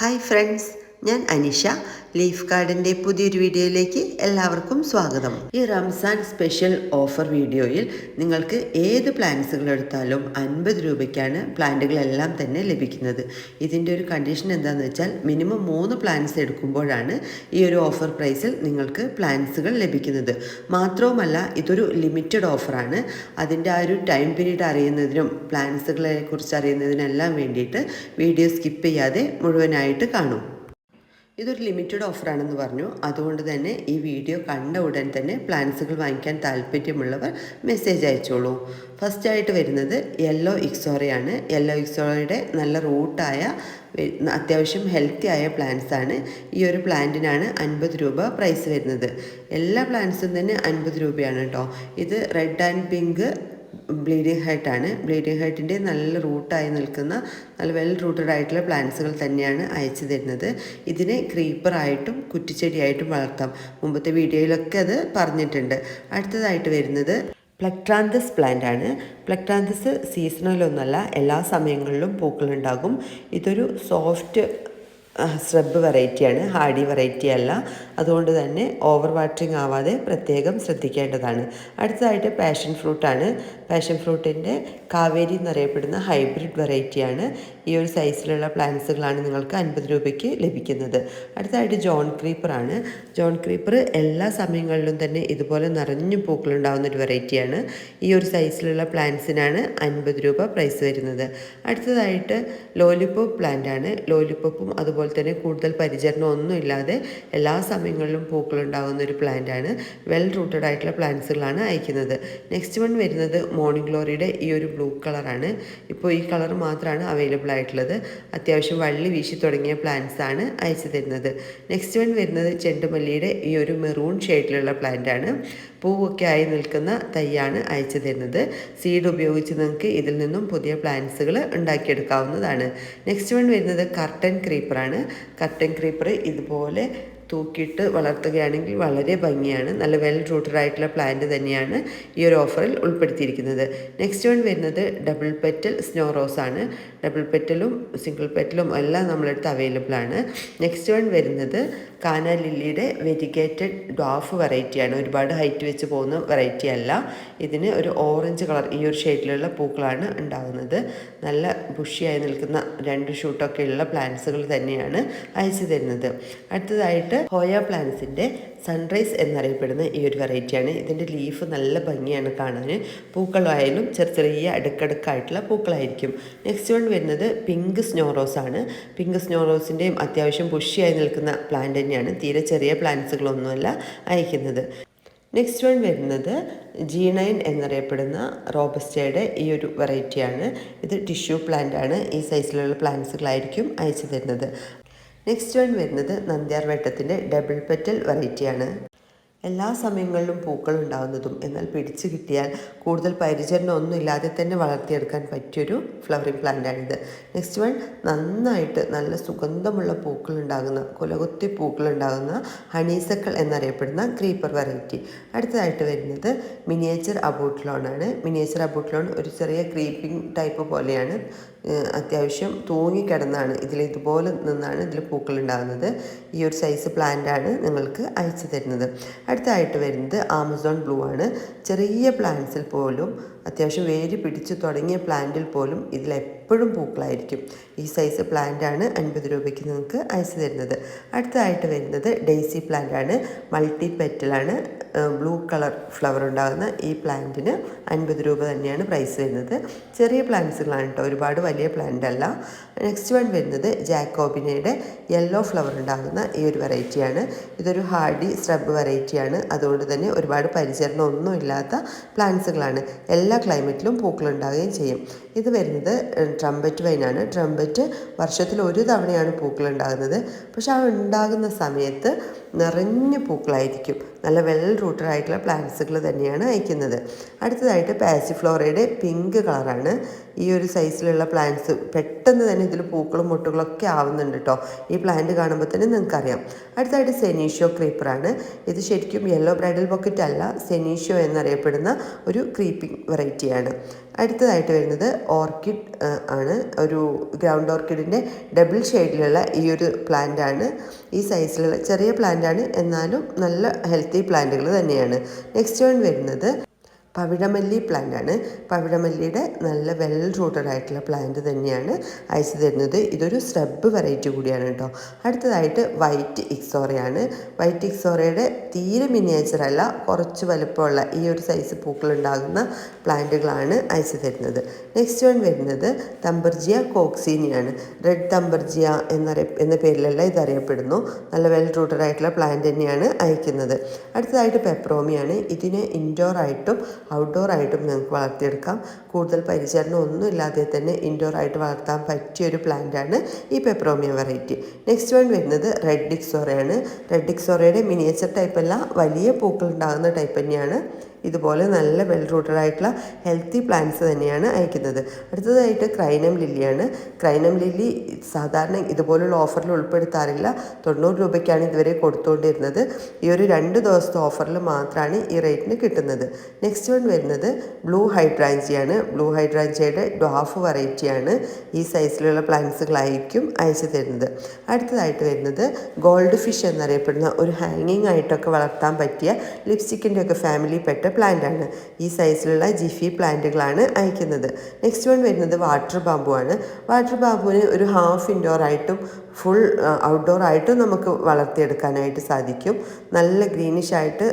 Hi friends ഞാൻ Anisha leaf ഗാർഡന്റെ പുതിയൊരു വീഡിയോയിലേക്ക് എല്ലാവർക്കും സ്വാഗതം. ഈ റംസാൻ സ്പെഷ്യൽ ഓഫർ വീഡിയോയിൽ നിങ്ങൾക്ക് ഏത് പ്ലാന്റ്സുകൾ എടുത്താലും അൻപത് രൂപയ്ക്കാണ് പ്ലാന്റുകളെല്ലാം തന്നെ ലഭിക്കുന്നത്. ഇതിന്റെ ഒരു കണ്ടീഷൻ എന്താണെന്ന് വെച്ചാൽ മിനിമം മൂന്ന് പ്ലാന്റ്സ് എടുക്കുമ്പോഴാണ് ഈ ഒരു ഓഫർ പ്രൈസിൽ നിങ്ങൾക്ക് പ്ലാന്റ്സുകൾ ലഭിക്കുന്നത്. മാത്രവുമല്ല ഇതൊരു ലിമിറ്റഡ് ഓഫറാണ്. അതിന്റെ ആ ഒരു ടൈം പീരീഡ് അറിയുന്നതിനും പ്ലാന്റ്സുകളെ കുറിച്ച് അറിയുന്നതിനെല്ലാം വേണ്ടിയിട്ട് വീഡിയോ സ്കിപ്പ് ചെയ്യാതെ മുഴുവനായിട്ട് കാണും. ഇതൊരു ലിമിറ്റഡ് ഓഫറാണെന്ന് പറഞ്ഞു. അതുകൊണ്ട് തന്നെ ഈ വീഡിയോ കണ്ട ഉടൻ തന്നെ പ്ലാൻസുകൾ വാങ്ങിക്കാൻ താല്പര്യമുള്ളവർ മെസ്സേജ് അയച്ചോളൂ. ഫസ്റ്റായിട്ട് വരുന്നത് യെല്ലോ ഇക്സോറയാണ് യെല്ലോ ഇക്സോറയുടെ നല്ല റൂട്ടായ അത്യാവശ്യം ഹെൽത്തി ആയ പ്ലാന്റ്സ് ഈ ഒരു പ്ലാന്റിനാണ് അൻപത് രൂപ പ്രൈസ് വരുന്നത്. എല്ലാ പ്ലാന്റ്സും തന്നെ അൻപത് രൂപയാണ് കേട്ടോ ഇത് റെഡ് ആൻഡ് പിങ്ക് ബ്ലീഡിങ് ഹൈറ്റാണ് ബ്ലീഡിങ് ഹൈറ്റിന്റെ നല്ല റൂട്ടായി നിൽക്കുന്ന നല്ല വെൽ റൂട്ടഡ് ആയിട്ടുള്ള പ്ലാന്റ്സുകൾ തന്നെയാണ് അയച്ചു തരുന്നത്. ഇതിനെ ക്രീപ്പറായിട്ടും കുറ്റിച്ചെടിയായിട്ടും വളർത്താം. മുമ്പത്തെ വീഡിയോയിലൊക്കെ അത് പറഞ്ഞിട്ടുണ്ട്. അടുത്തതായിട്ട് വരുന്നത് പ്ലക്ട്രാന്തസ് പ്ലാന്റ് ആണ്. പ്ലക്ട്രാന്തസ് സീസണലൊന്നല്ല എല്ലാ സമയങ്ങളിലും പൂക്കളുണ്ടാകും. ഇതൊരു സോഫ്റ്റ് സ്രബ് വെറൈറ്റിയാണ് ഹാഡി വെറൈറ്റി അല്ല. അതുകൊണ്ട് തന്നെ ഓവർ വാട്ടറിങ് ആവാതെ പ്രത്യേകം ശ്രദ്ധിക്കേണ്ടതാണ്. അടുത്തതായിട്ട് പാഷൻ ഫ്രൂട്ടാണ് പാഷൻ ഫ്രൂട്ടിന്റെ കാവേരി എന്നറിയപ്പെടുന്ന ഹൈബ്രിഡ് വെറൈറ്റിയാണ് ഈ ഒരു സൈസിലുള്ള പ്ലാന്റ്സുകളാണ് നിങ്ങൾക്ക് അൻപത് രൂപയ്ക്ക് ലഭിക്കുന്നത്. അടുത്തതായിട്ട് ജോൺ ക്രീപ്പറാണ് ജോൺ ക്രീപ്പർ എല്ലാ സമയങ്ങളിലും തന്നെ ഇതുപോലെ നിറഞ്ഞു പൂക്കളുണ്ടാകുന്ന ഒരു വെറൈറ്റിയാണ് ഈ ഒരു സൈസിലുള്ള പ്ലാന്റ്സിനാണ് അൻപത് രൂപ പ്രൈസ് വരുന്നത്. അടുത്തതായിട്ട് ലോലിപോപ്പ് പ്ലാന്റ് ആണ്. ലോലിപോപ്പും അതുപോലെ തന്നെ കൂടുതൽ പരിചരണം ഒന്നും ഇല്ലാതെ എല്ലാ സമയങ്ങളിലും പൂക്കൾ ഉണ്ടാകുന്ന ഒരു പ്ലാന്റ് ആണ് വെൽ റൂട്ടഡ് ആയിട്ടുള്ള പ്ലാന്റ്സുകളാണ് അയക്കുന്നത്. നെക്സ്റ്റ് വൺ വരുന്നത് മോർണിംഗ് ഗ്ലോറിയുടെ ഈ ഒരു ബ്ലൂ കളറാണ് ഇപ്പോൾ ഈ കളർ മാത്രമാണ് അവൈലബിൾ ആയിട്ടുള്ളത്. അത്യാവശ്യം വള്ളി വീശി തുടങ്ങിയ പ്ലാന്റ്സ് ആണ് അയച്ചു തരുന്നത്. നെക്സ്റ്റ് വൺ വരുന്നത് ചെണ്ടുമല്ലിയുടെ ഈ ഒരു മെറൂൺ ഷെയ്ഡിലുള്ള പ്ലാന്റ് ആണ്. പൂവൊക്കെ ആയി നിൽക്കുന്ന തൈയാണ് അയച്ചു തരുന്നത്. സീഡ് ഉപയോഗിച്ച് നിങ്ങൾക്ക് ഇതിൽ നിന്നും പുതിയ പ്ലാന്റ്സുകൾ ഉണ്ടാക്കിയെടുക്കാവുന്നതാണ്. നെക്സ്റ്റ് വൺ വരുന്നത് കർട്ടൻ ക്രീപ്പറാണ് കർട്ടൻ ക്രീപ്പർ ഇതുപോലെ തൂക്കിയിട്ട് വളർത്തുകയാണെങ്കിൽ വളരെ ഭംഗിയാണ്. നല്ല വെൽ റൂട്ടഡ് ആയിട്ടുള്ള പ്ലാന്റ് തന്നെയാണ് ഈ ഒരു ഓഫറിൽ ഉൾപ്പെടുത്തിയിരിക്കുന്നത്. നെക്സ്റ്റ് വൺ വരുന്നത് ഡബിൾ പെറ്റൽ സ്നോ റോസ് ആണ്. ഡബിൾ പെറ്റലും സിംഗിൾ പെറ്റലും എല്ലാം നമ്മളെടുത്ത് അവൈലബിൾ ആണ്. നെക്സ്റ്റ് വൺ വരുന്നത് കാന ലില്ലിയുടെ വെരിഗേറ്റഡ് ഡോഫ് വെറൈറ്റിയാണ് ഒരുപാട് ഹൈറ്റ് വെച്ച് പോകുന്ന വെറൈറ്റി അല്ല. ഇതിന് ഒരു ഓറഞ്ച് കളർ ഈ ഒരു ഷെയ്ഡിലുള്ള പൂക്കളാണ് ഉണ്ടാകുന്നത് നല്ല ബുഷിയായി നിൽക്കുന്ന രണ്ട് ഷൂട്ടൊക്കെ ഉള്ള പ്ലാന്റ്സുകൾ തന്നെയാണ് അയച്ചു തരുന്നത്. അടുത്തതായിട്ട് ഹോയ പ്ലാന്റ്സിന്റെ സൺറൈസ് എന്നറിയപ്പെടുന്ന ഈ ഒരു വെറൈറ്റിയാണ് ഇതിന്റെ ലീഫ് നല്ല ഭംഗിയാണ് കാണാൻ പൂക്കളായാലും ചെറിയ ചെറിയ അടുക്കടുക്കായിട്ടുള്ള പൂക്കളായിരിക്കും. നെക്സ്റ്റ് വൺ വരുന്നത് പിങ്ക് സ്നോറോസ് ആണ്. പിങ്ക് സ്നോറോസിന്റെയും അത്യാവശ്യം പുഷിയായി നിൽക്കുന്ന പ്ലാന്റ് തന്നെയാണ്. തീരെ ചെറിയ പ്ലാന്റ്സുകളൊന്നുമല്ല അയക്കുന്നത്. നെക്സ്റ്റ് വൺ വരുന്നത് ജി എന്നറിയപ്പെടുന്ന റോബസ്റ്റയുടെ ഈ ഒരു വെറൈറ്റിയാണ് ഇത് ടിഷ്യൂ പ്ലാന്റ് ആണ്. ഈ സൈസിലുള്ള പ്ലാന്റ്സുകളായിരിക്കും അയച്ചു തരുന്നത്. നെക്സ്റ്റ് വൺ വരുന്നത് നന്ദ്യാർ വെട്ടത്തിന്റെ ഡബിൾ പെറ്റൽ വെറൈറ്റിയാണ്. എല്ലാ സമയങ്ങളിലും പൂക്കൾ ഉണ്ടാകുന്നതും എന്നാൽ പിടിച്ചു കിട്ടിയാൽ കൂടുതൽ പരിചരണം ഒന്നും ഇല്ലാതെ തന്നെ വളർത്തിയെടുക്കാൻ പറ്റിയൊരു ഫ്ലവറിങ് പ്ലാന്റാണിത് നെക്സ്റ്റ് വൺ നന്നായിട്ട് നല്ല സുഗന്ധമുള്ള പൂക്കൾ ഉണ്ടാകുന്ന കുലകുത്തി പൂക്കൾ ഉണ്ടാകുന്ന ഹണീസക്കൾ എന്നറിയപ്പെടുന്ന ക്രീപ്പർ വെറൈറ്റി അടുത്തതായിട്ട് വരുന്നത് മിനിയേച്ചർ അബൂട്ട്ലോണാണ് മിനിയേച്ചർ അബൂട്ട്ലോൺ ഒരു ചെറിയ ക്രീപ്പിംഗ് ടൈപ്പ് പോലെയാണ്. അത്യാവശ്യം തൂങ്ങിക്കിടന്നാണ്. ഇതിൽ ഇതുപോലെ നിന്നാണ് ഇതിൽ പൂക്കൾ ഉണ്ടാകുന്നത്. ഈ ഒരു സൈസ് പ്ലാന്റാണ് നിങ്ങൾക്ക് അയച്ചു തരുന്നത്. അടുത്തായിട്ട് വരുന്നത് ആമസോൺ ബ്ലൂ ആണ്. ചെറിയ പ്ലാന്റ്സിൽ പോലും അത്യാവശ്യം വേര് പിടിച്ചു തുടങ്ങിയ പ്ലാന്റിൽ പോലും ഇതിൽ എപ്പോഴും പൂക്കളായിരിക്കും. ഈ സൈസ് പ്ലാന്റാണ് അൻപത് രൂപയ്ക്ക് നിങ്ങൾക്ക് അയച്ചു തരുന്നത്. അടുത്തതായിട്ട് വരുന്നത് ഡെയ്സി പ്ലാന്റ് ആണ്. മൾട്ടി പെറ്റലാണ് ബ്ലൂ കളർ ഫ്ലവർ ഉണ്ടാകുന്ന ഈ പ്ലാന്റിന് അൻപത് രൂപ തന്നെയാണ് പ്രൈസ് വരുന്നത്. ചെറിയ പ്ലാന്റ്സുകളാണ് കേട്ടോ ഒരുപാട് വലിയ പ്ലാന്റ് അല്ല. നെക്സ്റ്റ് വൺ വരുന്നത് ജാക്കോബിനയുടെ യെല്ലോ ഫ്ലവർ ഉണ്ടാകുന്ന ഈ ഒരു വെറൈറ്റിയാണ്. ഇതൊരു ഹാർഡി സ്ട്രബ് വെറൈറ്റിയാണ്. അതുകൊണ്ട് തന്നെ ഒരുപാട് പരിചരണം ഒന്നും ഇല്ലാത്ത പ്ലാന്റ്സുകളാണ്. എല്ലാ ക്ലൈമറ്റിലും പൂക്കൾ ഉണ്ടാവുകയും ചെയ്യും. ഇത് വരുന്നത് ട്രംപറ്റ് വൈനാണ് ട്രംബറ്റ് വർഷത്തിൽ ഒരു തവണയാണ് പൂക്കൾ ഉണ്ടാകുന്നത് പക്ഷെ ആ ഉണ്ടാകുന്ന സമയത്ത് നിറഞ്ഞ പൂക്കളായിരിക്കും. നല്ല വെൽ റൂട്ടഡ് ആയിട്ടുള്ള പ്ലാന്റ്സുകൾ തന്നെയാണ് അയക്കുന്നത്. അടുത്തതായിട്ട് പാസിഫ്ലോറയുടെ പിങ്ക് കളറാണ് ഈ ഒരു സൈസിലുള്ള പ്ലാന്റ്സ് പെട്ടെന്ന് പെട്ടെന്ന് തന്നെ ഇതിൽ പൂക്കളും മുട്ടുകളൊക്കെ ആവുന്നുണ്ട് കേട്ടോ ഈ പ്ലാന്റ് കാണുമ്പോൾ തന്നെ നിങ്ങൾക്കറിയാം. അടുത്തതായിട്ട് സെനീഷ്യോ ക്രീപ്പറാണ് ഇത് ശരിക്കും യെല്ലോ ബ്രൈഡൽ ബോക്കറ്റ് അല്ല സെനീഷ്യോ എന്നറിയപ്പെടുന്ന ഒരു ക്രീപ്പിംഗ് വെറൈറ്റിയാണ് അടുത്തതായിട്ട് വരുന്നത് ഓർക്കിഡ് ആണ്. ഒരു ഗ്രൗണ്ട് ഓർക്കിഡിന്റെ ഡബിൾ ഷെയ്ഡിലുള്ള ഈ ഒരു പ്ലാന്റ് ആണ് ഈ സൈസിലുള്ള ചെറിയ പ്ലാന്റ് ആണ് എന്നാലും നല്ല ഹെൽത്തി പ്ലാന്റുകൾ തന്നെയാണ്. നെക്സ്റ്റ് വൺ വരുന്നത് പവിഴമല്ലി പ്ലാന്റ് ആണ്. പവിഴമല്ലിയുടെ നല്ല വെൽ റൂട്ടഡ് ആയിട്ടുള്ള പ്ലാന്റ് തന്നെയാണ് അയച്ചു തരുന്നത്. ഇതൊരു സ്രബ് വെറൈറ്റി കൂടിയാണ് കേട്ടോ. അടുത്തതായിട്ട് വൈറ്റ് ഇക്സോറയാണ് വൈറ്റ് ഇക്സോറയുടെ തീരെ മിനിയേച്ചർ അല്ല കുറച്ച് വലുപ്പമുള്ള ഈ ഒരു സൈസ് പൂക്കളുണ്ടാകുന്ന പ്ലാന്റുകളാണ് അയച്ചു തരുന്നത്. നെക്സ്റ്റ് വൺ വരുന്നത് തമ്പർജിയ കോക്സീനിയാണ് റെഡ് തമ്പർജിയ എന്നറിയ എന്ന പേരിലല്ല ഇതറിയപ്പെടുന്നു. നല്ല വെൽ റൂട്ടഡ് ആയിട്ടുള്ള പ്ലാന്റ് തന്നെയാണ് അയക്കുന്നത്. അടുത്തതായിട്ട് പെപ്രോമിയാണ് ഇതിനെ ഇൻഡോർ ആയിട്ടും ഔട്ട്ഡോർ ആയിട്ടും നിങ്ങൾക്ക് വളർത്തിയെടുക്കാം. കൂടുതൽ പരിചരണം ഒന്നും ഇല്ലാതെ തന്നെ ഇൻഡോർ ആയിട്ട് വളർത്താൻ പറ്റിയ ഒരു പ്ലാന്റാണ് ഈ പെപ്രോമിയ വെറൈറ്റി നെക്സ്റ്റ് വൺ വരുന്നത് റെഡ് ഡിക്സോറയാണ് റെഡ് ഡിക്സോറയുടെ മിനിയേച്ചർ ടൈപ്പ് അല്ല വലിയ പൂക്കൾ ഉണ്ടാകുന്ന ടൈപ്പ് തന്നെയാണ്. ഇതുപോലെ നല്ല വെൽ റൂട്ടഡ് ആയിട്ടുള്ള ഹെൽത്തി പ്ലാന്റ്സ് തന്നെയാണ് അയക്കുന്നത്. അടുത്തതായിട്ട് ക്രൈനം ലില്ലിയാണ് ക്രൈനം ലില്ലി സാധാരണ ഇതുപോലുള്ള ഓഫറിൽ ഉൾപ്പെടുത്താറില്ല. തൊണ്ണൂറ് രൂപയ്ക്കാണ് ഇതുവരെ കൊടുത്തുകൊണ്ടിരുന്നത് ഈ ഒരു രണ്ട് ദിവസത്തെ ഓഫറിൽ മാത്രമാണ് ഈ റേറ്റിന് കിട്ടുന്നത്. നെക്സ്റ്റ് വൺ വരുന്നത് ബ്ലൂ ഹൈഡ്രാഞ്ചിയാണ് ബ്ലൂ ഹൈഡ്രാഞ്ചിയുടെ ഡ്വാഫ് വെറൈറ്റിയാണ് ഈ സൈസിലുള്ള പ്ലാന്റ്സുകളായിരിക്കും അയച്ചു തരുന്നത്. അടുത്തതായിട്ട് വരുന്നത് ഗോൾഡ് ഫിഷ് എന്നറിയപ്പെടുന്ന ഒരു ഹാങ്ങിങ് ആയിട്ടൊക്കെ വളർത്താൻ പറ്റിയ ലിപ്സ്റ്റിക്കിന്റെ ഒക്കെ ഫാമിലി പെട്ട പ്ലാന്റ് ആണ് ഈ സൈസിലുള്ള ജിഫി പ്ലാന്റുകളാണ് അയക്കുന്നത്. നെക്സ്റ്റ് വൺ വരുന്നത് വാട്ടർ ബാമ്പു ആണ്. വാട്ടർ ബാമ്പുവിന് ഒരു ഹാഫ് ഇൻഡോർ ആയിട്ടും ഫുൾ ഔട്ട്ഡോർ ആയിട്ടും നമുക്ക് വളർത്തിയെടുക്കാനായിട്ട് സാധിക്കും. നല്ല ഗ്രീനിഷ് ആയിട്ട്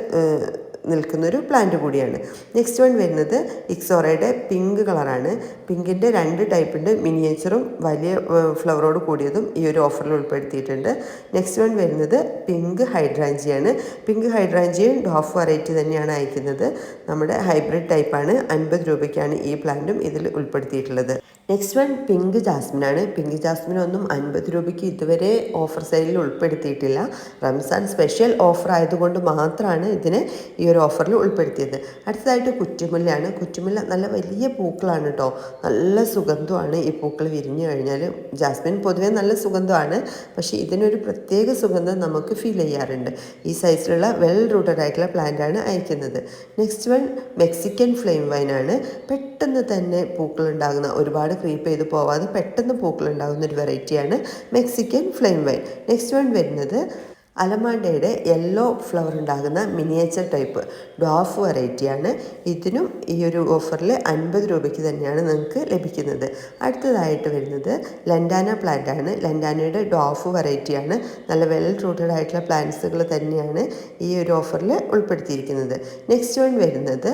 നിൽക്കുന്നൊരു പ്ലാന്റ് കൂടിയാണ്. നെക്സ്റ്റ് വൺ വരുന്നത് ഇക്സോറയുടെ പിങ്ക് കളറാണ് പിങ്കിന്റെ രണ്ട് ടൈപ്പുണ്ട് മിനിയേച്ചറും വലിയ ഫ്ലവറോട് കൂടിയതും ഈ ഒരു ഓഫറിൽ ഉൾപ്പെടുത്തിയിട്ടുണ്ട്. നെക്സ്റ്റ് വൺ വരുന്നത് പിങ്ക് ഹൈഡ്രാഞ്ചിയാണ് പിങ്ക് ഹൈഡ്രാഞ്ചിയും ഡോഫ് വെറൈറ്റി തന്നെയാണ് അയക്കുന്നത്. നമ്മുടെ ഹൈബ്രിഡ് ടൈപ്പാണ് അൻപത് രൂപയ്ക്കാണ് ഈ പ്ലാന്റും ഇതിൽ ഉൾപ്പെടുത്തിയിട്ടുള്ളത്. നെക്സ്റ്റ് വൺ പിങ്ക് ജാസ്മിനാണ് പിങ്ക് ജാസ്മിൻ ഒന്നും അൻപത് രൂപയ്ക്ക് ഇതുവരെ ഓഫർ സെയിലിൽ ഉൾപ്പെടുത്തിയിട്ടില്ല. റംസാൻ സ്പെഷ്യൽ ഓഫർ ആയതുകൊണ്ട് മാത്രമാണ് ഇതിന് ഈ ഒരു ഓഫറിൽ ഉൾപ്പെടുത്തിയത്. അടുത്തതായിട്ട് കുറ്റുമുല്ലയാണ് കുറ്റുമുല്ല നല്ല വലിയ പൂക്കളാണ് കേട്ടോ നല്ല സുഗന്ധമാണ് ഈ പൂക്കൾ വിരിഞ്ഞു കഴിഞ്ഞാൽ ജാസ്മിൻ പൊതുവേ നല്ല സുഗന്ധമാണ്. പക്ഷേ ഇതിനൊരു പ്രത്യേക സുഗന്ധം നമുക്ക് ഫീൽ ചെയ്യാറുണ്ട്. ഈ സൈസിലുള്ള വെൽ റൂട്ടഡ് ആയിട്ടുള്ള പ്ലാന്റാണ് അയക്കുന്നത്. നെക്സ്റ്റ് വൺ മെക്സിക്കൻ ഫ്ലെയിം വൈനാണ് പെട്ടെന്ന് തന്നെ പൂക്കൾ ഉണ്ടാകുന്ന ഒരുപാട് ക്രീപ്പ് ചെയ്ത് പോവാതെ പെട്ടെന്ന് പൂക്കൾ ഉണ്ടാകുന്ന ഒരു വെറൈറ്റിയാണ് Mexican flame vine next one വരുന്നത് അലമാണ്ടയുടെ യെല്ലോ ഫ്ലവർ ഉണ്ടാകുന്ന മിനിയേച്ചർ ടൈപ്പ് ഡോഫ് വെറൈറ്റിയാണ്. ഇതിനും ഈ ഒരു ഓഫറിൽ അൻപത് രൂപയ്ക്ക് തന്നെയാണ് നിങ്ങൾക്ക് ലഭിക്കുന്നത്. അടുത്തതായിട്ട് വരുന്നത് ലണ്ടാന പ്ലാന്റ് ആണ് ലണ്ടാനയുടെ ഡോഫ് വെറൈറ്റിയാണ്. നല്ല വെൽ റൂട്ടഡ് ആയിട്ടുള്ള പ്ലാന്റ്സുകൾ തന്നെയാണ് ഈ ഒരു ഓഫറിൽ ഉൾപ്പെടുത്തിയിരിക്കുന്നത്. നെക്സ്റ്റ് വൺ വരുന്നത്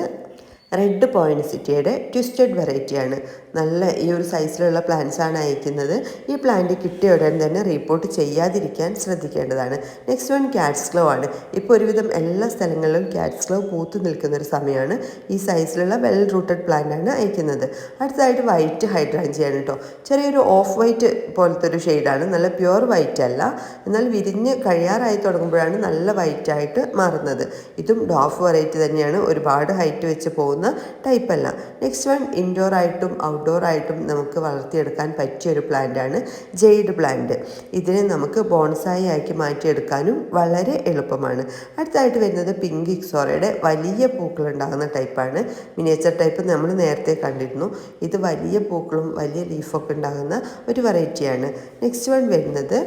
റെഡ് പോയിൻസിറ്റിയുടെ ട്വിസ്റ്റഡ് വെറൈറ്റിയാണ്. നല്ല ഈ ഒരു സൈസിലുള്ള പ്ലാന്റ്സ് ആണ് അയക്കുന്നത്. ഈ പ്ലാന്റ് കിട്ടിയ ഉടൻ തന്നെ റിപ്പോർട്ട് ചെയ്യാതിരിക്കാൻ ശ്രദ്ധിക്കേണ്ടതാണ്. നെക്സ്റ്റ് വൺ ക്യാറ്റ്സ് ഗ്ലോ ആണ്. ഇപ്പോൾ ഒരുവിധം എല്ലാ സ്ഥലങ്ങളിലും ക്യാറ്റ്സ് ഗ്ലോ പൂത്തു നിൽക്കുന്ന ഒരു സമയമാണ് ഈ സൈസിലുള്ള വെൽ റൂട്ടഡ് പ്ലാന്റ് ആണ് അയക്കുന്നത്. അടുത്തതായിട്ട് വൈറ്റ് ഹൈഡ്രാഞ്ചിയാണ് കേട്ടോ ചെറിയൊരു ഓഫ് വൈറ്റ് പോലത്തെ ഒരു ഷെയ്ഡാണ് നല്ല പ്യുവർ വൈറ്റ് അല്ല. എന്നാൽ വിരിഞ്ഞ് കഴിയാറായി തുടങ്ങുമ്പോഴാണ് നല്ല വൈറ്റ് ആയിട്ട് മാറുന്നത്. ഇതും ഡോഫ് വെറൈറ്റി തന്നെയാണ്. ഒരുപാട് ഹൈറ്റ് വെച്ച് പോകുന്ന ടൈപ്പല്ല നെക്സ്റ്റ് വൺ ഇൻഡോർ ആയിട്ടും ഔട്ട്ഡോർ ആയിട്ടും നമുക്ക് വളർത്തിയെടുക്കാൻ പ്ലാന്റ് ആണ് ജെയ്ഡ് പ്ലാന്റ് ഇതിനെ നമുക്ക് ബോൺസായി ആക്കി മാറ്റിയെടുക്കാനും വളരെ എളുപ്പമാണ്. അടുത്തായിട്ട് വരുന്നത് പിങ്ക് ഇക്സോറയുടെ വലിയ പൂക്കൾ ഉണ്ടാകുന്ന ടൈപ്പാണ് മിനിയേച്ചർ ടൈപ്പ് നമ്മൾ നേരത്തെ കണ്ടിരുന്നു. ഇത് വലിയ പൂക്കളും വലിയ ലീഫൊക്കെ ഉണ്ടാകുന്ന ഒരു വെറൈറ്റിയാണ് നെക്സ്റ്റ് വൺ വരുന്നത്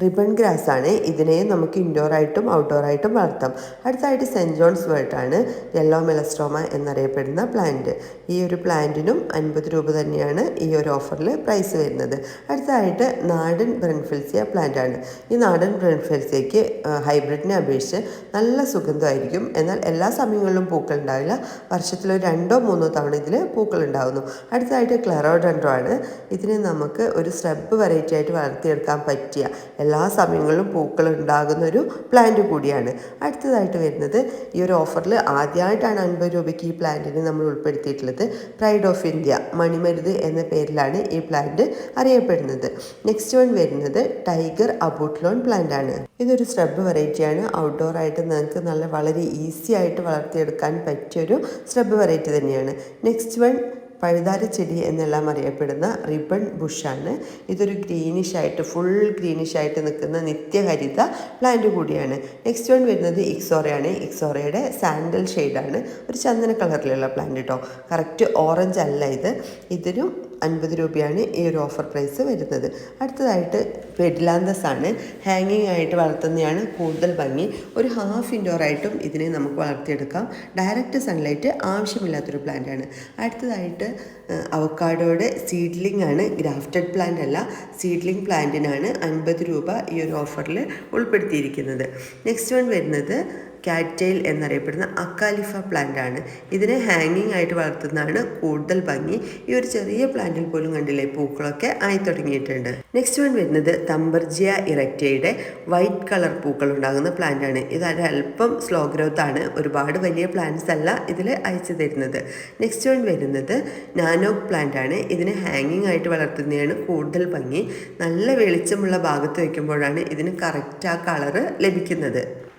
റിബൺ ഗ്രാസ് ആണ്. ഇതിനെ നമുക്ക് ഇൻഡോർ ആയിട്ടും ഔട്ട്ഡോർ ആയിട്ടും വളർത്താം. അടുത്തായിട്ട് സെന്റ് ജോൺസ് വേർട്ട് ആണ്. യെല്ലോ മെലസ്ട്രോമ എന്നറിയപ്പെടുന്ന പ്ലാന്റ് ഈ ഒരു പ്ലാന്റിനും അൻപത് രൂപ തന്നെയാണ് ഈ ഒരു ഓഫറിൽ പ്രൈസ് വരുന്നത്. അടുത്തതായിട്ട് നാടൻ ബ്രൺഫിൽസിയ പ്ലാന്റ് ആണ്. ഈ നാടൻ ബ്രൺഫിൽസിയയ്ക്ക് ഹൈബ്രിഡിനെ അപേക്ഷിച്ച് നല്ല സുഗന്ധമായിരിക്കും. എന്നാൽ എല്ലാ സമയങ്ങളിലും പൂക്കൾ ഉണ്ടാവില്ല. വർഷത്തിൽ ഒരു രണ്ടോ മൂന്നോ തവണ ഇതിൽ പൂക്കൾ ഉണ്ടാകുന്നു അടുത്തതായിട്ട് ക്ലറോഡൻഡ്രോ ആണ്. ഇതിനെ നമുക്ക് ഒരു സ്ട്രബ് വെറൈറ്റി ആയിട്ട് വളർത്തിയെടുക്കാൻ പറ്റിയ എല്ലാ സമയങ്ങളിലും പൂക്കൾ ഉണ്ടാകുന്ന ഒരു പ്ലാന്റ് കൂടിയാണ്. അടുത്തതായിട്ട് വരുന്നത് ഈ ഒരു ഓഫറിൽ ആദ്യമായിട്ടാണ് അൻപത് രൂപയ്ക്ക് ഈ പ്ലാന്റിനെ നമ്മൾ ഉൾപ്പെടുത്തിയിട്ടുള്ളത്. പ്രൈഡ് ഓഫ് ഇന്ത്യ മണിമരുത് എന്ന പേരിലാണ് ഈ പ്ലാന്റ് അറിയപ്പെടുന്നത്. നെക്സ്റ്റ് വൺ വരുന്നത് ടൈഗർ അബൂട്ട്ലോൺ പ്ലാന്റ് ആണ്. ഇതൊരു സ്ട്രബ് വെറൈറ്റിയാണ് ഔട്ട്ഡോർ ആയിട്ട് നിങ്ങൾക്ക് നല്ല വളരെ ഈസി ആയിട്ട് വളർത്തിയെടുക്കാൻ പറ്റിയൊരു സ്ട്രബ് വെറൈറ്റി തന്നെയാണ്. നെക്സ്റ്റ് വൺ പഴുതാര ചെടി എന്നെല്ലാം അറിയപ്പെടുന്ന റിബൺ ബുഷാണ്. ഇതൊരു ഗ്രീനിഷ് ആയിട്ട് ഫുൾ ഗ്രീനിഷ് ആയിട്ട് നിൽക്കുന്ന നിത്യഹരിത പ്ലാന്റ് കൂടിയാണ്. നെക്സ്റ്റ് വൺ വരുന്നത് ഇക്സോറയാണ്. ഇക്സോറയുടെ സാൻഡൽ ഷെയ്ഡാണ്. ഒരു ചന്ദന കളറിലുള്ള പ്ലാന്റ് കേട്ടോ കറക്റ്റ് ഓറഞ്ച് അല്ല ഇത്. ഇതിനും അൻപത് രൂപയാണ് ഈ ഒരു ഓഫർ പ്രൈസ് വരുന്നത്. അടുത്തതായിട്ട് പെഡിലാന്തസ് ആണ് ഹാങ്ങിങ് ആയിട്ട് വളർത്തുന്നതാണ് കൂടുതൽ ഭംഗി. ഒരു ഹാഫ് ഇൻഡോർ ആയിട്ടും ഇതിനെ നമുക്ക് വളർത്തിയെടുക്കാം. ഡയറക്റ്റ് സൺലൈറ്റ് ആവശ്യമില്ലാത്തൊരു പ്ലാന്റ് ആണ്. അടുത്തതായിട്ട് അവക്കാഡോയുടെ സീഡ്ലിംഗ് ആണ്. ഗ്രാഫ്റ്റഡ് പ്ലാന്റ് അല്ല സീഡ്ലിംഗ് പ്ലാന്റിനാണ് അൻപത് രൂപ ഈ ഒരു ഓഫറിൽ ഉൾപ്പെടുത്തിയിരിക്കുന്നത്. നെക്സ്റ്റ് വൺ വരുന്നത് കാറ്റെയിൽ എന്നറിയപ്പെടുന്ന അക്കാലിഫ പ്ലാന്റ് ആണ്. ഇതിനെ ഹാങ്ങിങ് ആയിട്ട് വളർത്തുന്നതാണ് കൂടുതൽ ഭംഗി. ഈ ഒരു ചെറിയ പ്ലാന്റിൽ പോലും കണ്ടില്ലേ പൂക്കളൊക്കെ ആയി തുടങ്ങിയിട്ടുണ്ട്. നെക്സ്റ്റ് വൺ വരുന്നത് തമ്പർജിയ ഇറക്റ്റയുടെ വൈറ്റ് കളർ പൂക്കൾ ഉണ്ടാകുന്ന പ്ലാന്റ് ആണ്. ഇത് അല്പം സ്ലോ ഗ്രോത്ത് ആണ്. ഒരുപാട് വലിയ പ്ലാന്റ്സ് അല്ല ഇതിൽ അയച്ചു തരുന്നത്. നെക്സ്റ്റ് വൺ വരുന്നത് നാനോ പ്ലാന്റ് ആണ്. ഇതിനെ ഹാങ്ങിങ് ആയിട്ട് വളർത്തുന്നതാണ് കൂടുതൽ ഭംഗി. നല്ല വെളിച്ചമുള്ള ഭാഗത്ത് വയ്ക്കുമ്പോഴാണ് ഇതിന് കറക്റ്റ് ആ കളറ് ലഭിക്കുന്നത്.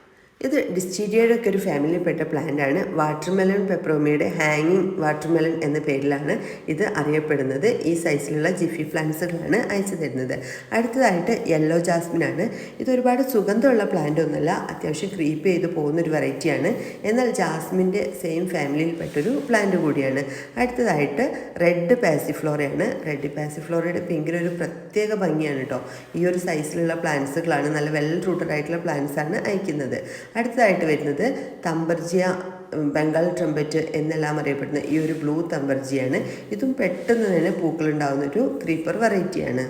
ഇത് ഡിസ്റ്റീരിയയുടെ ഒക്കെ ഒരു ഫാമിലിയിൽപ്പെട്ട പ്ലാന്റ് ആണ് വാട്ടർമെലൺ പെപ്രോമിയുടെ ഹാങ്ങിങ് വാട്ടർമെലൺ എന്ന പേരിലാണ് ഇത് അറിയപ്പെടുന്നത്. ഈ സൈസിലുള്ള ജിഫി പ്ലാന്റ്സുകളാണ് അയച്ചു തരുന്നത്. അടുത്തതായിട്ട് യെല്ലോ ജാസ്മിൻ ആണ് ഇത് ഒരുപാട് സുഗന്ധമുള്ള പ്ലാന്റ് ഒന്നുമല്ല അത്യാവശ്യം ക്രീപ്പ് ചെയ്ത് പോകുന്ന ഒരു വെറൈറ്റിയാണ്. എന്നാൽ ജാസ്മിന്റെ സെയിം ഫാമിലിയിൽപ്പെട്ടൊരു പ്ലാന്റ് കൂടിയാണ്. അടുത്തതായിട്ട് റെഡ് പാസിഫ്ലോറയാണ്. റെഡ് പാസിഫ്ലോറയുടെ പിങ്കിനൊരു പ്രത്യേക ഭംഗിയാണ് കേട്ടോ. ഈ ഒരു സൈസിലുള്ള പ്ലാന്റ്സുകളാണ് നല്ല വെൽ റൂട്ടഡ് ആയിട്ടുള്ള പ്ലാന്റ്സാണ് അയക്കുന്നത്. അടുത്തതായിട്ട് വരുന്നത് തമ്പർജിയ ബംഗാൾ ട്രംപറ്റ് എന്നെല്ലാം അറിയപ്പെടുന്ന ഈ ഒരു ബ്ലൂ തമ്പർജിയാണ്. ഇതും പെട്ടെന്ന് തന്നെ പൂക്കളുണ്ടാകുന്ന ഒരു ക്രീപ്പർ വെറൈറ്റിയാണ്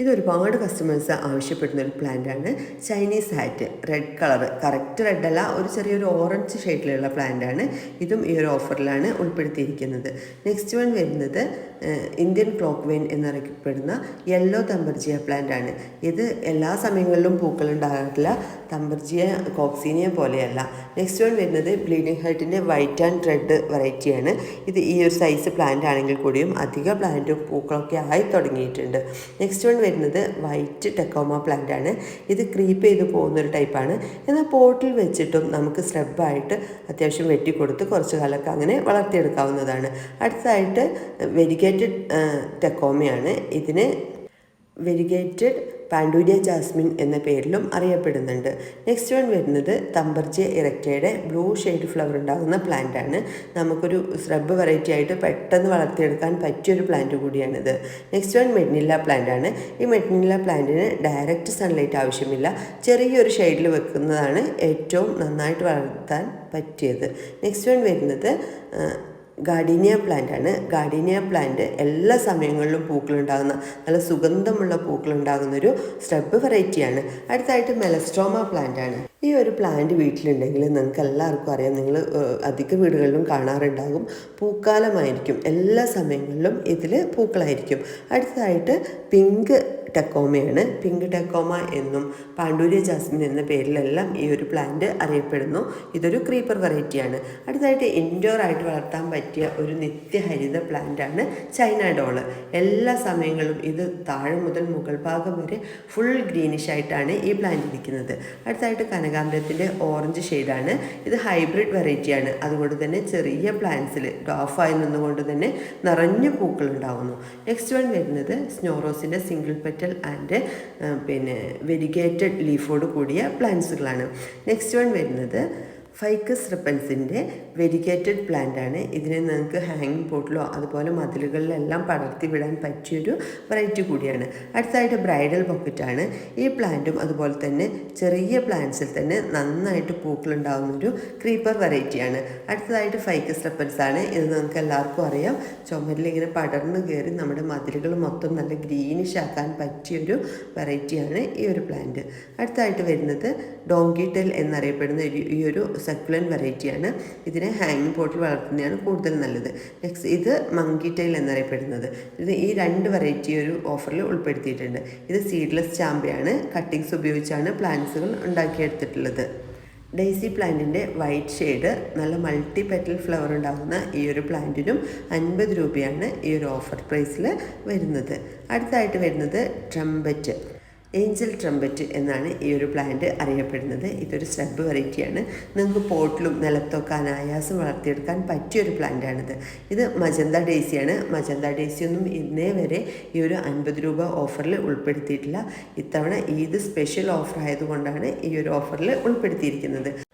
ഇത് ഒരുപാട് കസ്റ്റമേഴ്സ് ആവശ്യപ്പെടുന്ന ഒരു പ്ലാന്റ് ആണ്. Chinese hat red colour correct അല്ല ഒരു ചെറിയൊരു ഓറഞ്ച് ഷെയ്ഡിലുള്ള പ്ലാന്റ് ആണ്. ഇതും ഈ ഒരു ഓഫറിലാണ് ഉൾപ്പെടുത്തിയിരിക്കുന്നത്. നെക്സ്റ്റ് വൺ വരുന്നത് ഇന്ത്യൻ ക്ലോക്ക് വെയിൻ എന്നറിയപ്പെടുന്ന യെല്ലോ തമ്പർജിയ പ്ലാന്റ് ആണ്. ഇത് എല്ലാ സമയങ്ങളിലും പൂക്കൾ ഉണ്ടാകാറില്ല. തമ്പർജിയ കോക്സീനിയ പോലെയല്ല. നെക്സ്റ്റ് വൺ വരുന്നത് ബ്ലീഡിംഗ് ഹെർട്ടിന്റെ വൈറ്റ് ആൻഡ് റെഡ് വെറൈറ്റിയാണ് ഇത് ഈ ഒരു സൈസ് പ്ലാന്റ് ആണെങ്കിൽ കൂടിയും അധിക പ്ലാന്റും പൂക്കളൊക്കെ ആയി തുടങ്ങിയിട്ടുണ്ട്. നെക്സ്റ്റ് വൺ വരുന്നത് വൈറ്റ് ടെക്കോമ പ്ലാന്റ് ആണ്. ഇത് ക്രീപ്പ് ചെയ്ത് പോകുന്നൊരു ടൈപ്പാണ് എന്നാൽ പോട്ടിൽ വെച്ചിട്ടും നമുക്ക് സ്ട്രെബായിട്ട് അത്യാവശ്യം വെട്ടിക്കൊടുത്ത് കുറച്ച് കാലമൊക്കെ അങ്ങനെ വളർത്തിയെടുക്കാവുന്നതാണ്. അടുത്തതായിട്ട് വെരിഗേറ്റഡ് ടെക്കോമയാണ് ഇതിന് വെരിഗേറ്റഡ് പാൻഡൂരിയ ജാസ്മിൻ എന്ന പേരിലും അറിയപ്പെടുന്നുണ്ട്. നെക്സ്റ്റ് വൺ വരുന്നത് തമ്പർജിയ ഇറക്റ്റയുടെ ബ്ലൂ ഷെയ്ഡ് ഫ്ലവർ ഉണ്ടാകുന്ന പ്ലാന്റ് ആണ്. നമുക്കൊരു സ്രബ് വെറൈറ്റി ആയിട്ട് പെട്ടെന്ന് വളർത്തിയെടുക്കാൻ പറ്റിയൊരു പ്ലാന്റ് കൂടിയാണിത്. നെക്സ്റ്റ് വൺ മെഡ്നില്ല പ്ലാന്റ് ആണ്. ഈ മെഡ്നില്ല പ്ലാന്റിന് ഡയറക്റ്റ് സൺലൈറ്റ് ആവശ്യമില്ല. ചെറിയൊരു ഷെയ്ഡിൽ വെക്കുന്നതാണ് ഏറ്റവും നന്നായിട്ട് വളർത്താൻ പറ്റിയത്. നെക്സ്റ്റ് വൺ വരുന്നത് ഗാർഡീനിയ പ്ലാന്റ് ആണ്. ഗാർഡീനിയ പ്ലാന്റ് എല്ലാ സമയങ്ങളിലും പൂക്കളുണ്ടാകുന്ന നല്ല സുഗന്ധമുള്ള പൂക്കളുണ്ടാകുന്ന ഒരു സ്റ്റെബ് വെറൈറ്റിയാണ് അടുത്തായിട്ട് മെലസ്ട്രോമ പ്ലാന്റ് ആണ്. ഈ ഒരു പ്ലാന്റ് വീട്ടിലുണ്ടെങ്കിൽ നിങ്ങൾക്ക് എല്ലാവർക്കും അറിയാം നിങ്ങൾ അധിക വീടുകളിലും കാണാറുണ്ടാകും. പൂക്കാലമായിരിക്കും. എല്ലാ സമയങ്ങളിലും ഇതിൽ പൂക്കളായിരിക്കും. അടുത്തതായിട്ട് പിങ്ക് ടെക്കോമയാണ്. പിങ്ക് ടെക്കോമ എന്നും പാണ്ഡൂര്യ ജാസ്മിൻ എന്ന പേരിലെല്ലാം ഈ ഒരു പ്ലാന്റ് അറിയപ്പെടുന്നു. ഇതൊരു ക്രീപ്പർ വെറൈറ്റിയാണ് അടുത്തതായിട്ട് ഇൻഡോർ ആയിട്ട് വളർത്താൻ പറ്റിയ ഒരു നിത്യഹരിത പ്ലാന്റ് ആണ് ചൈന ഡോൾ എല്ലാ സമയങ്ങളും ഇത് താഴെ മുതൽ മുകൾ ഭാഗം വരെ ഫുൾ ഗ്രീനിഷ് ആയിട്ടാണ് ഈ പ്ലാന്റ് ഇരിക്കുന്നത്. അടുത്തതായിട്ട് കനകാമ്പരത്തിന്റെ ഓറഞ്ച് ഷെയ്ഡാണ് ഇത് ഹൈബ്രിഡ് വെറൈറ്റിയാണ് അതുകൊണ്ട് തന്നെ ചെറിയ പ്ലാന്റ്സിൽ ഡോഫായി നിന്നുകൊണ്ട് തന്നെ നിറഞ്ഞ പൂക്കൾ ഉണ്ടാകുന്നു നെക്സ്റ്റ് വൺ വരുന്നത് സ്നോറോസിന്റെ സിംഗിൾ പെറ്റൽ ആൻഡ് പിന്നെ വെരിഗേറ്റഡ് ലീഫോട് കൂടിയ പ്ലാന്റ്സുകളാണ് നെക്സ്റ്റ് വൺ വരുന്നത് ഫൈക്കസ് റിപ്പൻസിന്റെ വെരിഗേറ്റഡ് പ്ലാന്റ് ആണ്. ഇതിനെ നിങ്ങൾക്ക് ഹാങ്ങിങ് പോട്ടിലോ അതുപോലെ മതിലുകളിലെല്ലാം പടർത്തി വിടാൻ പറ്റിയൊരു വെറൈറ്റി കൂടിയാണ്. അടുത്തായിട്ട് ബ്രൈഡൽ ബൊക്കറ്റാണ് ഈ പ്ലാന്റും അതുപോലെ തന്നെ ചെറിയ പ്ലാന്റ്സിൽ തന്നെ നന്നായിട്ട് പൂക്കളുണ്ടാകുന്ന ഒരു ക്രീപ്പർ വെറൈറ്റിയാണ് അടുത്തതായിട്ട് ഫൈക്കസ് റിപ്പൻസ് ആണ്. ഇത് നിങ്ങൾക്ക് എല്ലാവർക്കും അറിയാം. ചുമരിലിങ്ങനെ പടർന്ന് കയറി നമ്മുടെ മതിലുകൾ മൊത്തം നല്ല ഗ്രീനിഷ് ആക്കാൻ പറ്റിയൊരു വെറൈറ്റിയാണ് ഈ ഒരു പ്ലാന്റ് അടുത്തതായിട്ട് വരുന്നത് ഡോങ്കിട്ടൽ എന്നറിയപ്പെടുന്ന ഈ ഒരു സക്കുലൻ വെറൈറ്റിയാണ് ഇതിനെ ഹാങ്ങിങ് പോട്ടിൽ വളർത്തുന്നതാണ് കൂടുതൽ നല്ലത്. നെക്സ്റ്റ് ഇത് മങ്കി ടൈൽ എന്നറിയപ്പെടുന്നത്. ഇത് ഈ രണ്ട് വെറൈറ്റി ഒരു ഓഫറിൽ ഉൾപ്പെടുത്തിയിട്ടുണ്ട്. ഇത് സീഡ്ലെസ് ചാമ്പയാണ് കട്ടിങ്സ് ഉപയോഗിച്ചാണ് പ്ലാന്റ്സുകൾ ഉണ്ടാക്കിയെടുത്തിട്ടുള്ളത്. ഡെയ്സി പ്ലാന്റിന്റെ വൈറ്റ് ഷെയ്ഡ് നല്ല മൾട്ടി പെറ്റൽ ഫ്ലവർ ഉണ്ടാകുന്ന ഈ ഒരു പ്ലാന്റിനും അൻപത് രൂപയാണ് ഈ ഒരു ഓഫർ പ്രൈസിൽ വരുന്നത്. അടുത്തായിട്ട് വരുന്നത് ട്രംബറ്റ് ഏഞ്ചൽ ട്രംപറ്റ് എന്നാണ് ഈ ഒരു പ്ലാന്റ് അറിയപ്പെടുന്നത്. ഇതൊരു സ്റ്റബ് വെറൈറ്റിയാണ് നിങ്ങൾക്ക് പോട്ടിലും നിലത്തൊക്കെ അനായാസം വളർത്തിയെടുക്കാൻ പറ്റിയൊരു പ്ലാന്റാണിത് ഇത് മജന്ത ഡേസിയാണ് മജന്ത ഡേസി ഒന്നും ഇന്നേ വരെ ഈ ഒരു അൻപത് രൂപ ഓഫറിൽ ഉൾപ്പെടുത്തിയിട്ടില്ല. ഇത്തവണ ഇത് സ്പെഷ്യൽ ഓഫർ ആയതുകൊണ്ടാണ് ഈ ഒരു ഓഫറിൽ ഉൾപ്പെടുത്തിയിരിക്കുന്നത്.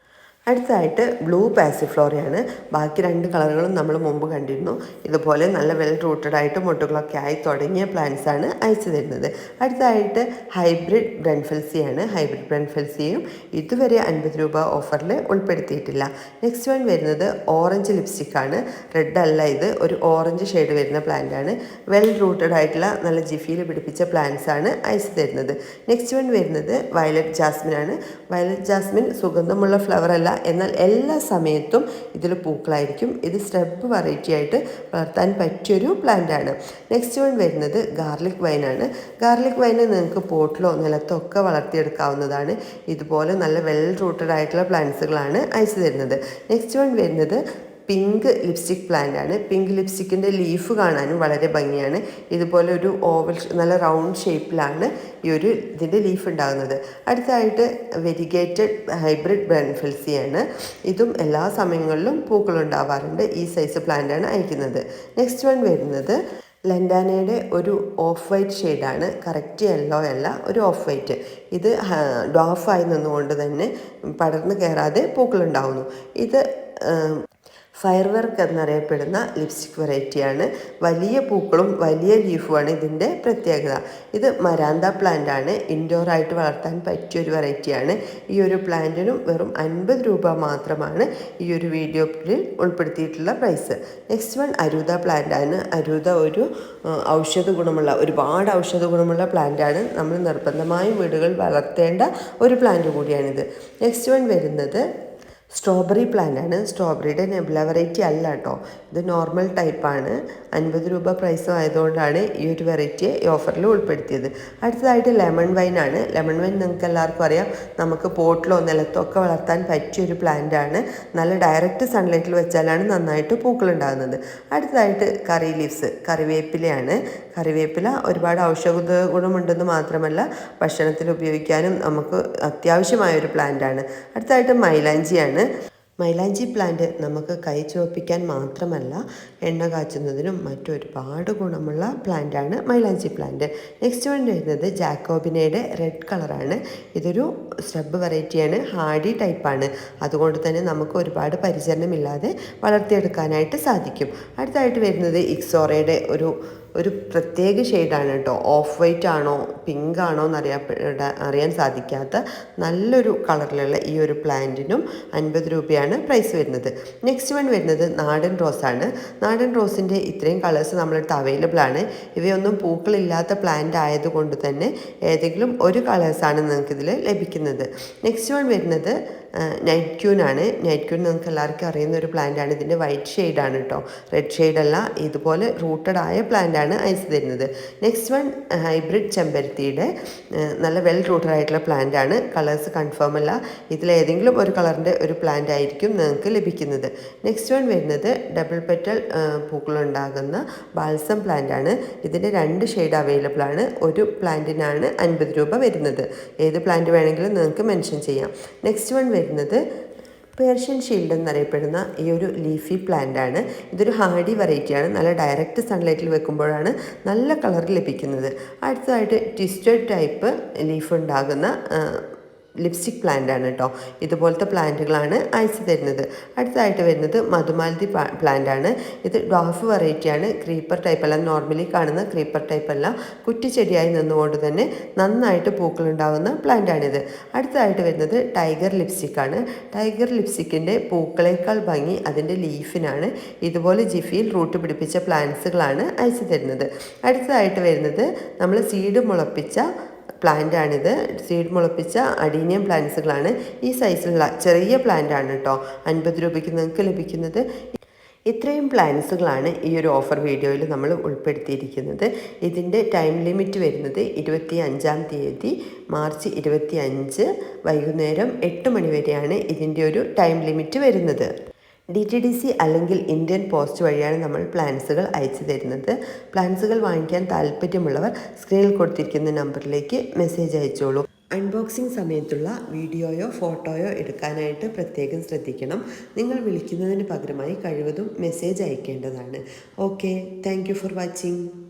അടുത്തതായിട്ട് ബ്ലൂ പാസിഫ്ലോറയാണ്. ബാക്കി രണ്ട് കളറുകളും നമ്മൾ മുമ്പ് കണ്ടിരുന്നു. ഇതുപോലെ നല്ല വെൽ റൂട്ടഡ് ആയിട്ട് മുട്ടുകളൊക്കെ ആയി തുടങ്ങിയ പ്ലാന്റ്സ് ആണ് അയച്ചു തരുന്നത്. അടുത്തതായിട്ട് ഹൈബ്രിഡ് ബ്രൺഫെൽസിയാണ് ഹൈബ്രിഡ് ബ്രൺഫെൽസിയും ഇതുവരെ അൻപത് രൂപ ഓഫറിൽ ഉൾപ്പെടുത്തിയിട്ടില്ല. നെക്സ്റ്റ് വൺ വരുന്നത് ഓറഞ്ച് ലിപ്സ്റ്റിക് ആണ്. റെഡ് അല്ല ഇത്. ഒരു ഓറഞ്ച് ഷെയ്ഡ് വരുന്ന പ്ലാന്റ് ആണ്. വെൽ റൂട്ടഡ് ആയിട്ടുള്ള നല്ല ജിഫിയിൽ പിടിപ്പിച്ച പ്ലാന്റ്സ് ആണ് അയച്ചു തരുന്നത്. നെക്സ്റ്റ് വൺ വരുന്നത് വയലറ്റ് ജാസ്മിൻ ആണ്. വയലറ്റ് ജാസ്മിൻ സുഗന്ധമുള്ള ഫ്ലവർ അല്ല എന്നാൽ എല്ലാ സമയത്തും ഇതിൽ പൂക്കളായിരിക്കും. ഇത് സ്റ്റെപ്പ് വെറൈറ്റി ആയിട്ട് വളർത്താൻ പറ്റിയൊരു പ്ലാന്റാണ് നെക്സ്റ്റ് വൺ വരുന്നത് ഗാർലിക് വൈനാണ് ഗാർലിക് വൈന് നിങ്ങൾക്ക് പോട്ടിലോ നിലത്തോ ഒക്കെ വളർത്തിയെടുക്കാവുന്നതാണ്. ഇതുപോലെ നല്ല വെൽ റൂട്ടഡ് ആയിട്ടുള്ള പ്ലാന്റ്സുകളാണ് അയച്ചു തരുന്നത്. നെക്സ്റ്റ് വൺ വരുന്നത് പിങ്ക് ലിപ്സ്റ്റിക് പ്ലാന്റ് ആണ്. പിങ്ക് ലിപ്സ്റ്റിക്കിന്റെ ലീഫ് കാണാനും വളരെ ഭംഗിയാണ്. ഇതുപോലെ ഒരു ഓവൽ നല്ല റൗണ്ട് ഷേപ്പിലാണ് ഈ ഒരു ഇതിന്റെ ലീഫ് ഉണ്ടാകുന്നത്. അടുത്തായിട്ട് വെരിഗേറ്റഡ് ഹൈബ്രിഡ് ബ്രൻഫിൽസിയാണ് ഇതും എല്ലാ സമയങ്ങളിലും പൂക്കളുണ്ടാവാറുണ്ട് ഈ സൈസ് പ്ലാന്റാണ് അയക്കുന്നത്. നെക്സ്റ്റ് വൺ വരുന്നത് ലെൻഡാനയുടെ ഒരു ഓഫ് വൈറ്റ് ഷെയ്ഡാണ്. കറക്റ്റ് യെല്ലോ അല്ല ഒരു ഓഫ് വൈറ്റ്. ഇത് ഡോഫായി നിന്നുകൊണ്ട് തന്നെ പടർന്നു കയറാതെ പൂക്കളുണ്ടാവുന്നു ഇത് ഫയർ വർക്ക് എന്നറിയപ്പെടുന്ന ലിപ്സ്റ്റിക് വെറൈറ്റിയാണ്. വലിയ പൂക്കളും വലിയ ലീഫുമാണ് ഇതിന്റെ പ്രത്യേകത. ഇത് മരാന്ത പ്ലാന്റ് ആണ് ഇൻഡോർ ആയിട്ട് വളർത്താൻ പറ്റിയ ഒരു വെറൈറ്റിയാണ്. ഈ ഒരു പ്ലാന്റിനും വെറും അൻപത് രൂപ മാത്രമാണ് ഈ ഒരു വീഡിയോയിൽ ഉൾപ്പെടുത്തിയിട്ടുള്ള പ്രൈസ്. നെക്സ്റ്റ് വൺ അരൂത പ്ലാന്റ് ആണ് അരൂത ഒരു ഔഷധ ഗുണമുള്ള ഒരുപാട് ഔഷധ ഗുണമുള്ള പ്ലാന്റ് ആണ് നമ്മൾ നിർബന്ധമായും വീടുകൾ വളർത്തേണ്ട ഒരു പ്ലാന്റ് കൂടിയാണിത്. നെക്സ്റ്റ് വൺ വരുന്നത് സ്ട്രോബെറി ആണ്. സ്ട്രോബെറിയുടെ നെബ്ല വെറൈറ്റി അല്ല കേട്ടോ ഇത് നോർമൽ ടൈപ്പാണ് അൻപത് രൂപ പ്രൈസ് ആയതുകൊണ്ടാണ് ഈ ഒരു വെറൈറ്റിയെ ഈ ഓഫറിൽ ഉൾപ്പെടുത്തിയത്. അടുത്തതായിട്ട് ലെമൺ വൈൻ ആണ്. ലെമൺ വൈൻ നിങ്ങൾക്ക് എല്ലാവർക്കും അറിയാം. നമുക്ക് പോട്ടിലോ നിലത്തോ ഒക്കെ വളർത്താൻ പറ്റിയ ഒരു പ്ലാന്റ് ആണ്. നല്ല ഡയറക്റ്റ് സൺലൈറ്റിൽ വെച്ചാലാണ് നന്നായിട്ട് പൂക്കൾ ഉണ്ടാകുന്നത്. അടുത്തതായിട്ട് കറി ലീവ്സ് കറിവേപ്പിലയാണ് കറിവേപ്പില ഒരുപാട് ഔഷധ ഗുണമുണ്ടെന്ന് മാത്രമല്ല ഭക്ഷണത്തിൽ ഉപയോഗിക്കാനും നമുക്ക് അത്യാവശ്യമായ ഒരു പ്ലാന്റ് ആണ്. അടുത്തതായിട്ട് മൈലാഞ്ചിയാണ് മൈലാഞ്ചി പ്ലാന്റ് നമുക്ക് കൈ ചുവപ്പിക്കാൻ മാത്രമല്ല എണ്ണ കാച്ചുന്നതിനും മറ്റൊരുപാട് ഗുണമുള്ള പ്ലാന്റാണ് മൈലാഞ്ചി പ്ലാന്റ് നെക്സ്റ്റ് വൺ വരുന്നത് ജാക്കോബിനയുടെ റെഡ് കളറാണ് ഇതൊരു സ്റ്റബ് വെറൈറ്റിയാണ് ഹാർഡി ടൈപ്പാണ് അതുകൊണ്ട് തന്നെ നമുക്ക് ഒരുപാട് പരിചരണമില്ലാതെ വളർത്തിയെടുക്കാനായിട്ട് സാധിക്കും. അടുത്തായിട്ട് വരുന്നത് ഇക്സോറയുടെ ഒരു ഒരു പ്രത്യേക ഷെയ്ഡാണ് കേട്ടോ. ഓഫ് വൈറ്റ് ആണോ പിങ്ക് ആണോ എന്ന് എന്നറിയപ്പെട അറിയാൻ സാധിക്കാത്ത നല്ലൊരു കളറിലുള്ള ഈ ഒരു പ്ലാന്റിനും അൻപത് രൂപയാണ് പ്രൈസ് വരുന്നത്. നെക്സ്റ്റ് വൺ വരുന്നത് നാടൻ റോസാണ് നാടൻ റോസിന്റെ ഇത്രയും കളേഴ്സ് നമ്മളടുത്ത് അവൈലബിൾ ആണ്. ഇവയൊന്നും പൂക്കളില്ലാത്ത പ്ലാന്റ് ആയതുകൊണ്ട് തന്നെ ഏതെങ്കിലും ഒരു കളേഴ്സാണ് നിങ്ങൾക്കിതിൽ ലഭിക്കുന്നത്. നെക്സ്റ്റ് വൺ വരുന്നത് നൈറ്റ് ക്യൂൻ ആണ്. നൈറ്റ് ക്യൂൻ നിങ്ങൾക്ക് എല്ലാവർക്കും അറിയുന്ന ഒരു പ്ലാന്റ് ആണ്. ഇതിന്റെ വൈറ്റ് ഷെയ്ഡാണ് കേട്ടോ റെഡ് ഷെയ്ഡ് അല്ല ഇതുപോലെ റൂട്ടഡ് ആയ പ്ലാന്റ് ആണ് ഐസ് തരുന്നത്. നെക്സ്റ്റ് വൺ ഹൈബ്രിഡ് ചെമ്പരത്തിയുടെ നല്ല വെൽ റൂട്ടഡ് ആയിട്ടുള്ള പ്ലാന്റ് ആണ്. കളേഴ്സ് കൺഫേം അല്ല. ഇതിലേതെങ്കിലും ഒരു കളറിന്റെ ഒരു പ്ലാന്റ് ആയിരിക്കും നിങ്ങൾക്ക് ലഭിക്കുന്നത്. നെക്സ്റ്റ് വൺ വരുന്നത് ഡബിൾ പെറ്റൽ പൂക്കളുണ്ടാകുന്ന ബാൽസം പ്ലാന്റ് ആണ്. ഇതിന്റെ രണ്ട് ഷെയ്ഡ് അവൈലബിൾ ആണ്. ഒരു പ്ലാന്റിനാണ് അൻപത് രൂപ വരുന്നത്. ഏത് പ്ലാന്റ് വേണമെങ്കിലും നിങ്ങൾക്ക് മെൻഷൻ ചെയ്യാം. നെക്സ്റ്റ് വൺ പേർഷ്യൻ ഷീൽഡ് എന്നറിയപ്പെടുന്ന ഈ ഒരു ലീഫി പ്ലാന്റ് ആണ്. ഇതൊരു ഹാർഡി വെറൈറ്റിയാണ് നല്ല ഡയറക്റ്റ് സൺലൈറ്റിൽ വെക്കുമ്പോഴാണ് നല്ല കളർ ലഭിക്കുന്നത്. അടുത്തതായിട്ട് ട്വിസ്റ്റഡ് ടൈപ്പ് ലീഫ് ഉണ്ടാകുന്ന ലിപ്സ്റ്റിക് പ്ലാന്റ് ആണ് കേട്ടോ ഇതുപോലത്തെ പ്ലാന്റുകളാണ് അയച്ചു തരുന്നത്. അടുത്തതായിട്ട് വരുന്നത് മധുമാലതി പ്ലാന്റ് ആണ്. ഇത് ഡോഫ് വെറൈറ്റിയാണ് ക്രീപ്പർ ടൈപ്പ് അല്ല. നോർമലി കാണുന്ന ക്രീപ്പർ ടൈപ്പ് അല്ല. കുറ്റിച്ചെടിയായി നിന്നുകൊണ്ട് തന്നെ നന്നായിട്ട് പൂക്കൾ ഉണ്ടാകുന്ന പ്ലാന്റ് ആണിത്. അടുത്തതായിട്ട് വരുന്നത് ടൈഗർ ലിപ്സ്റ്റിക് ആണ്. ടൈഗർ ലിപ്സ്റ്റിക്കിന്റെ പൂക്കളേക്കാൾ ഭംഗി അതിന്റെ ലീഫിനാണ് ഇതുപോലെ ജിഫിയിൽ റൂട്ട് പിടിപ്പിച്ച പ്ലാന്റ്സുകളാണ് അയച്ചു തരുന്നത്. അടുത്തതായിട്ട് വരുന്നത് നമ്മൾ സീഡ് മുളപ്പിച്ച പ്ലാന്റ് ആണിത് സീഡ് മുളപ്പിച്ച അഡീനിയം പ്ലാന്റ്സുകളാണ് ഈ സൈസിലുള്ള ചെറിയ പ്ലാന്റ് ആണ് കേട്ടോ അൻപത് രൂപയ്ക്ക് നിങ്ങൾക്ക് ലഭിക്കുന്നത്. ഇത്രയും പ്ലാൻസുകളാണ് ഈ ഒരു ഓഫർ വീഡിയോയിൽ നമ്മൾ ഉൾപ്പെടുത്തിയിരിക്കുന്നത്. ഇതിന്റെ ടൈം ലിമിറ്റ് വരുന്നത് ഇരുപത്തി അഞ്ചാം തീയതി മാർച്ച് ഇരുപത്തി അഞ്ച് വൈകുന്നേരം എട്ട് മണി വരെയാണ് ഇതിന്റെ ഒരു ടൈം ലിമിറ്റ് വരുന്നത്. ഡി ടി ഡി സി അല്ലെങ്കിൽ ഇന്ത്യൻ പോസ്റ്റ് വഴിയാണ് നമ്മൾ പ്ലാൻസുകൾ അയച്ചു തരുന്നത്. പ്ലാൻസുകൾ വാങ്ങിക്കാൻ താല്പര്യമുള്ളവർ സ്ക്രീനിൽ കൊടുത്തിരിക്കുന്ന നമ്പറിലേക്ക് മെസ്സേജ് അയച്ചോളൂ. അൺബോക്സിംഗ് സമയത്തുള്ള വീഡിയോയോ ഫോട്ടോയോ എടുക്കാനായിട്ട് പ്രത്യേകം ശ്രദ്ധിക്കണം. നിങ്ങൾ വിളിക്കുന്നതിന് പകരമായി കഴിവതും message അയക്കേണ്ടതാണ്. Okay thank for watching.